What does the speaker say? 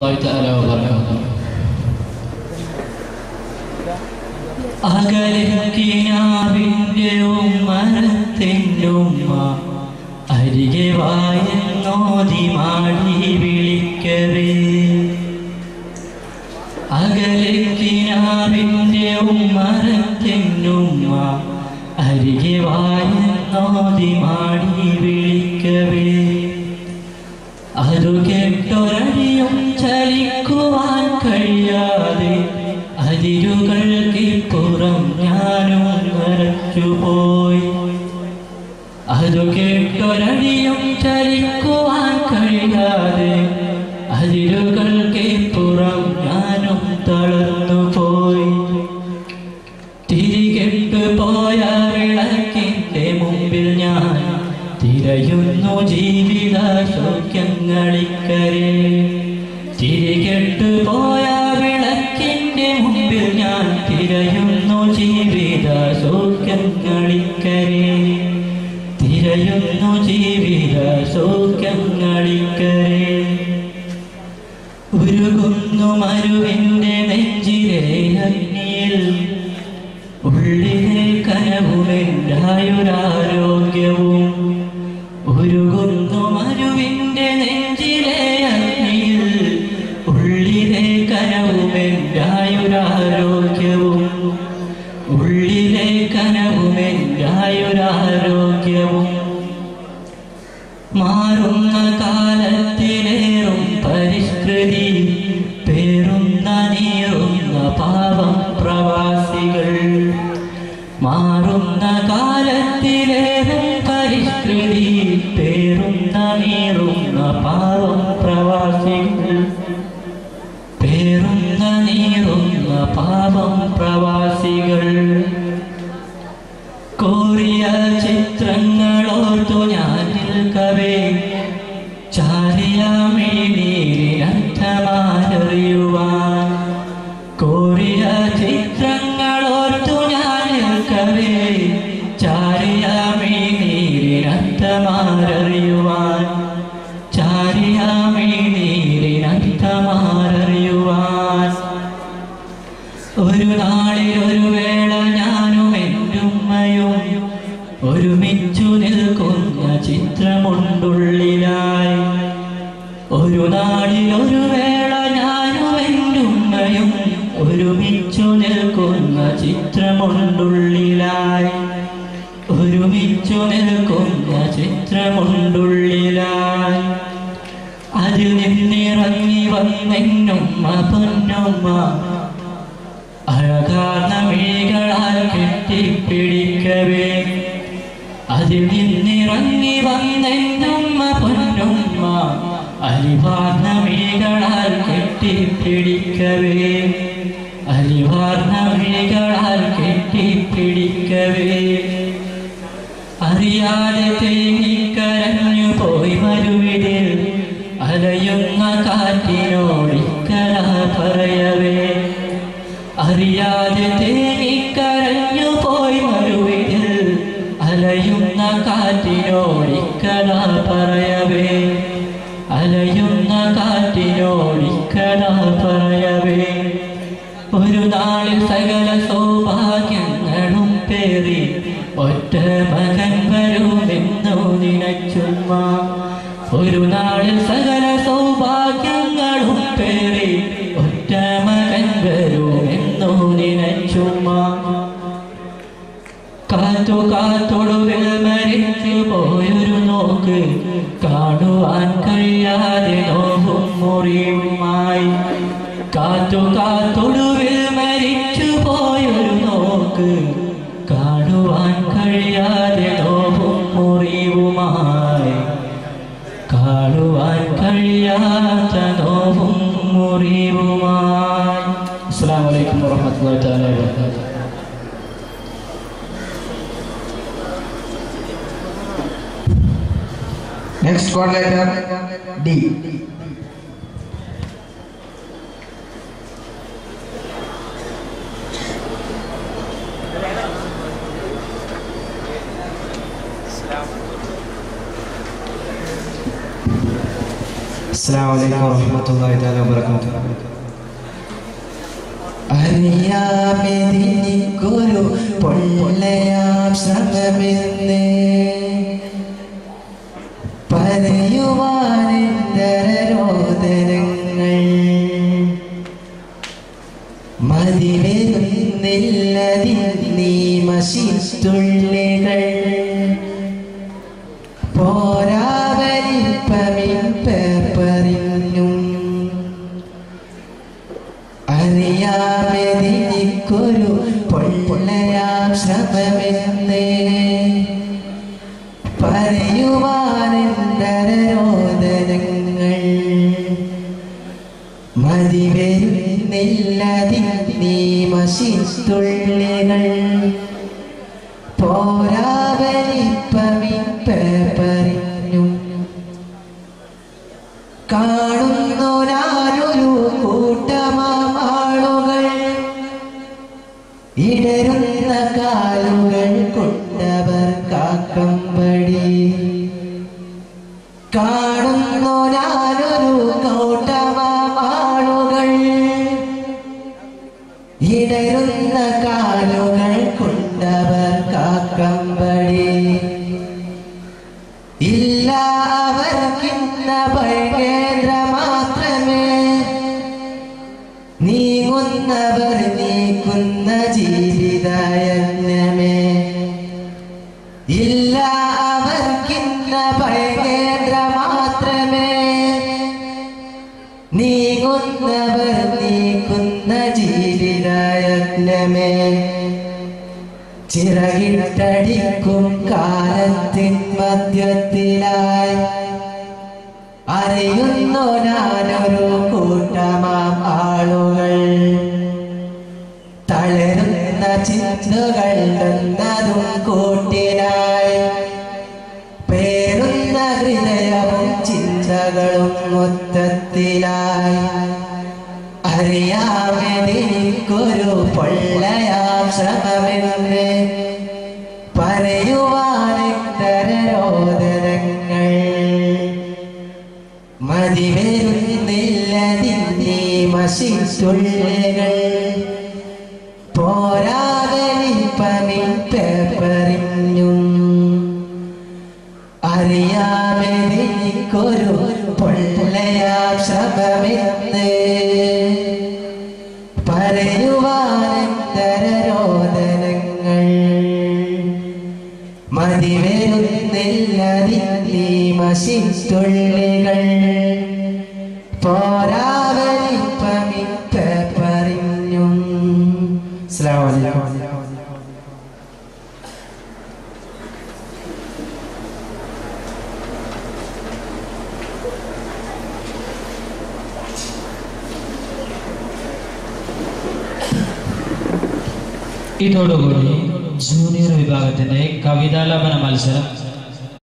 الله تعالى وبركاته അകലക്കിനാവിൻ്റെ ഉമ്മരത്തിൻ്റെ ഉമ്മ അരികെ വായെന്നോതി മാടി വിളിക്കവേ അകലക്കിനാവിൻ്റെ ഉമ്മരത്തിൻ്റെ ഉമ്മ അരികെ വായെന്നോതി മാടി വിളിക്കവേ അതു കേട്ടൊരടിയും ചലിക്കുവാൻ കഴിയാതെ ഞാൻ തിരയുന്നു ജീവിത സൗഖ്യങ്ങളിക്കരേ തിരയുന്നു ജീവിത സൗഖ്യങ്ങളിക്കരേ ഉരുകുന്നു മരുവിന്റെ നെഞ്ചിലെ അഗ്നിയിൽ. ഉള്ളിലെ കനവുമെല്ലായൊരാരോഗ്യവും മാറുന്ന കാലത്തിലേറെ പരിഷ്കൃതി പേറുന്ന നീറുന്ന പാവം പ്രവാസികൾ. പേറുന്ന നീറുന്ന പാവം പ്രവാസികൾ. കോറിയ ചിത്രങ്ങളോർത്തു ഒരുമിച്ചു നിൽക്കുന്ന ചിത്രമുണ്ടുള്ളിലായി. ഒരു നാളിൽ ഒരു വേള ഞാനും എന്റുമ്മയും ഒരുമിച്ചു നിൽക്കുന്ന ചിത്രമുണ്ടുള്ളിലായി. ഒരുമിച്ചു നിൽക്കുന്ന ചിത്രമുണ്ടുള്ളിലായി. അതിൽ നിന്നിറങ്ങി വന്നെന്നുമ്മ പൊന്നുമ്മ അഴകാർന്ന മിഴികളാൽ കെട്ടിപ്പിടിക്കവേ. അതിൽ നിന്നിറങ്ങി വന്നെന്നുമ്മ പൊന്നുമ്മ അലിവാർന്ന മിഴികളാൽ കെട്ടിപ്പിടിക്കവേ. അലിവാർന്ന കെട്ടി കെട്ടിപ്പിടിക്കവേ. അറിയാതെ തേങ്ങിക്കരഞ്ഞു പോയി മരുവിടിൽ അലയുന്ന കാറ്റിനോടിക്കല പറയവേ. അറിയാതെ തേങ്ങിക്കരഞ്ഞു കാറ്റിനോടിക്കല പറയവേ. അലയുന്ന കാറ്റിനോടിക്കല പറയവേ. ഒരു നാളിൽ സകല സൗഭാഗ്യങ്ങളും പേറി ഒറ്റ മകൻ വരുമെന്നു നിനച്ചുമ്മ. ഒരു നാളിൽ സകല സൗഭാഗ്യങ്ങളും നോക്ക് കാണുവാൻ കഴിയാതെ നോവും മുറിയുമായി. കാത്തു കാത്തൊടുവിൽ മരിച്ചു പോയൊരു നോക്ക് കാണുവാൻ കഴിയാതെ നോവും മുറിയുമായി. കാണുവാൻ കഴിയാത്ത നോവും മുറിയുമായി. അസ്സാം വലൈക്കും വാഹമത്തല്ലാ തആല വബറകാതുഹു Next code letter D. അസ്സലാമു അലൈക്കും വറഹ്മത്തുള്ളാഹി തആല വബറകാതുഹു അറിയാമെനിക്കൊരു പൊള്ളയാം ശ്രമമെന്ന് മതിവരുന്നില്ലതി നീ മഷിത്തുള്ളികൾ പോരാവലിപ്പമിപ്പറിഞ്ഞും അറിയാമെനിക്കൊരു പൊള്ളയാം ശ്രമമെന്ന്. മതിവരുന്നില്ലതി നീ മഷിത്തുള്ളികൾ പോരാവലിപ്പമിപ്പറിഞ്ഞു കാണുന്നു ഞാനൊരു കൂട്ടമാം ഇടരുന്ന കാലുകൾ ഇടരുന്ന കാലുകൾ കൊണ്ടവർ കാക്കമ്പടി ഇല്ല അവർക്കിന്ന ഭയകേന്ദ്ര മാത്രമേ നീങ്ങുന്നവർ നീക്കുന്ന ജീവിതയജ്ഞമേ ഇല്ല അവർക്കിന്ന ഭയകേന്ദ്ര ജീവിതയജ്ഞമേ ചിറകിട്ടടിക്കും കാലത്തിൻ മധ്യത്തിലായി. അറിയുന്നു ഞാനൊരു കൂട്ടമാം ആളുകൾ. തളരുന്ന ചിന്തകൾ എന്നതും പൊള്ളയാം ശ്രമമെന്ന് പറയുവാനെന്തരോദനങ്ങൾ മതിവരുന്നില്ലതിന്നീ മഷിത്തുള്ളികൾ പോരാവലിപ്പമിപ്പറിഞ്ഞും അറിയാമെനിക്കൊരു മതിവരുന്നില്ലതിന്നീ മഷിത്തുള്ളികൾ പോരാവലിപ്പമിപ്പറിഞ്ഞും അസ്സലാമു അലൈക്കും ഇതോടുകൂടി ജൂനിയർ വിഭാഗത്തിന്റെ കവിതാലാപന മത്സരം